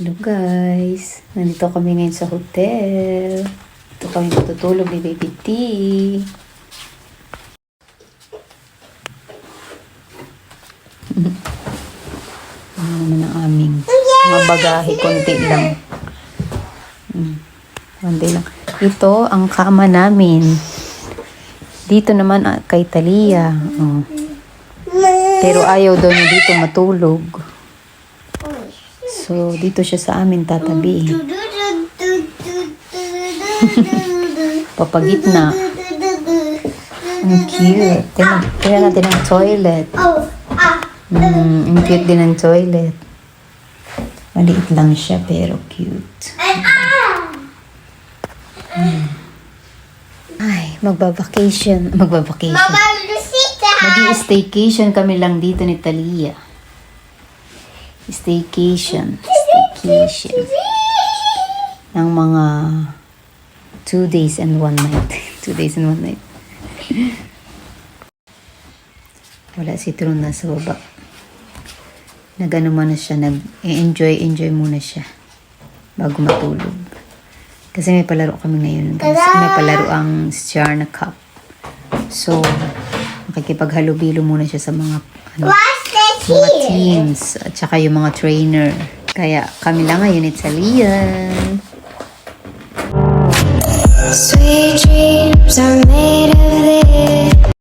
Hello guys, nandito kami ngayon sa hotel. Dito kami matutulog ni Baby T. Ano naman ang aming mga bagahe, konti lang. Mm, konti lang. Ito ang kama namin. Dito naman ah, kay Talia. Oh. Pero ayaw daw niya dito matulog. So, dito siya sa amin tatabi. Papagitna. Ang cute. Tingnan, tingnan natin ang toilet. Mm, ang cute din ang toilet. Maliit lang siya pero cute. Ah. Ay, magba-vacation. Magba-vacation. Mag-i-staycation kami lang dito ni Talia. Staycation. Staycation. Ng mga two days and one night. two days and one night. Wala si Tron nasa baba. Nag-ano muna siya, nag-enjoy, enjoy muna siya bago matulog. Kasi may palaro kami ngayon. Guys. May palaro ang Star na Cup. So, makikipaghalubilo muna siya sa mga ano, mga teams at saka yung mga trainer. Kaya kami lang ngayon, Italian. Sweet dreams are made of this.